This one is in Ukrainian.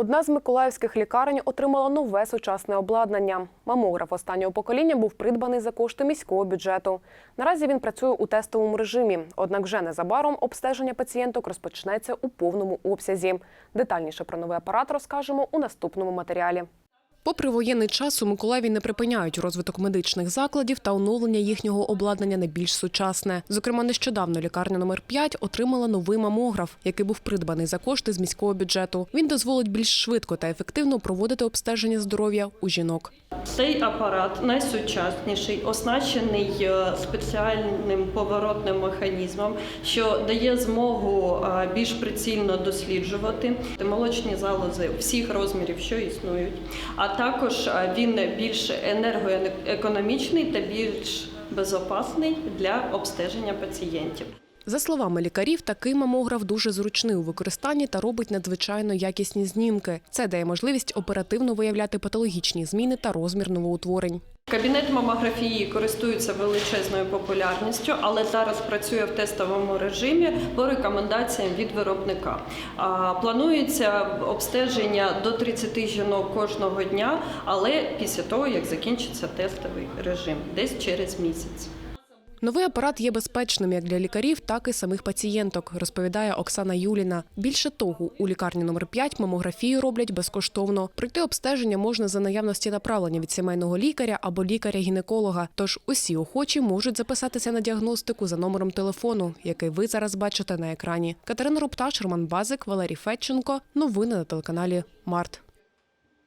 Одна з миколаївських лікарень отримала нове сучасне обладнання. Мамограф останнього покоління був придбаний за кошти міського бюджету. Наразі він працює у тестовому режимі, однак вже незабаром обстеження пацієнток розпочнеться у повному обсязі. Детальніше про новий апарат розкажемо у наступному матеріалі. Попри воєнний час у Миколаєві не припиняють розвиток медичних закладів та оновлення їхнього обладнання на більш сучасне. Зокрема, нещодавно лікарня номер 5 отримала новий мамограф, який був придбаний за кошти з міського бюджету. Він дозволить більш швидко та ефективно проводити обстеження здоров'я у жінок. Цей апарат найсучасніший, оснащений е, спеціальним поворотним механізмом, що дає змогу е, більш прицільно досліджувати молочні залози всіх розмірів, що існують. А також він більш енергоекономічний та більш безопасний для обстеження пацієнтів. За словами лікарів, такий мамограф дуже зручний у використанні та робить надзвичайно якісні знімки. Це дає можливість оперативно виявляти патологічні зміни та розмір новоутворень. Кабінет мамографії користується величезною популярністю, але зараз працює в тестовому режимі по рекомендаціям від виробника. Планується обстеження до 30 жінок кожного дня, але після того як закінчиться тестовий режим, десь через місяць. Новий апарат є безпечним як для лікарів, так і самих пацієнток, розповідає Оксана Юліна. Більше того, у лікарні номер 5 мамографію роблять безкоштовно. Пройти обстеження можна за наявності направлення від сімейного лікаря або лікаря-гінеколога. Тож усі охочі можуть записатися на діагностику за номером телефону, який ви зараз бачите на екрані. Катерина Рупташ, Роман Базик, Валерій Федченко. Новини на телеканалі Март.